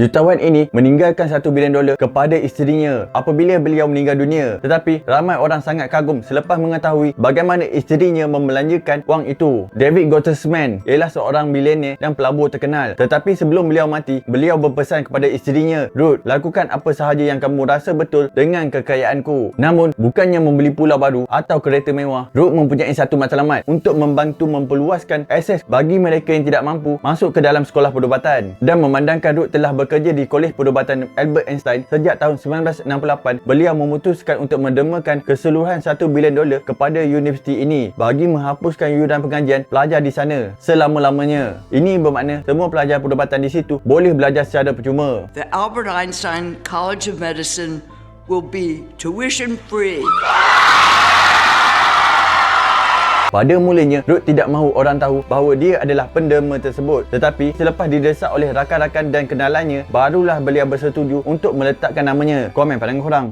Jutawan ini meninggalkan 1 bilion dolar kepada isterinya apabila beliau meninggal dunia. Tetapi ramai orang sangat kagum selepas mengetahui bagaimana isterinya membelanjakan wang itu. David Gottesman ialah seorang bilioner dan pelabur terkenal. Tetapi sebelum beliau mati, beliau berpesan kepada isterinya, Ruth, lakukan apa sahaja yang kamu rasa betul dengan kekayaanku. Namun, bukannya membeli pulau baru atau kereta mewah, Ruth mempunyai satu matlamat untuk membantu memperluaskan akses bagi mereka yang tidak mampu masuk ke dalam sekolah perubatan. Dan memandangkan Ruth telah bekerja di Kolej Perubatan Albert Einstein sejak tahun 1968, beliau memutuskan untuk mendemakan keseluruhan 1 bilion dolar kepada universiti ini bagi menghapuskan yuran pengajian pelajar di sana selama-lamanya. Ini bermakna semua pelajar perubatan di situ boleh belajar secara percuma. The Albert Einstein College of Medicine will be tuition free. Pada mulanya, Ruth tidak mahu orang tahu bahawa dia adalah pendema tersebut. Tetapi selepas didesak oleh rakan-rakan dan kenalannya, barulah beliau bersetuju untuk meletakkan namanya. Komen pada korang.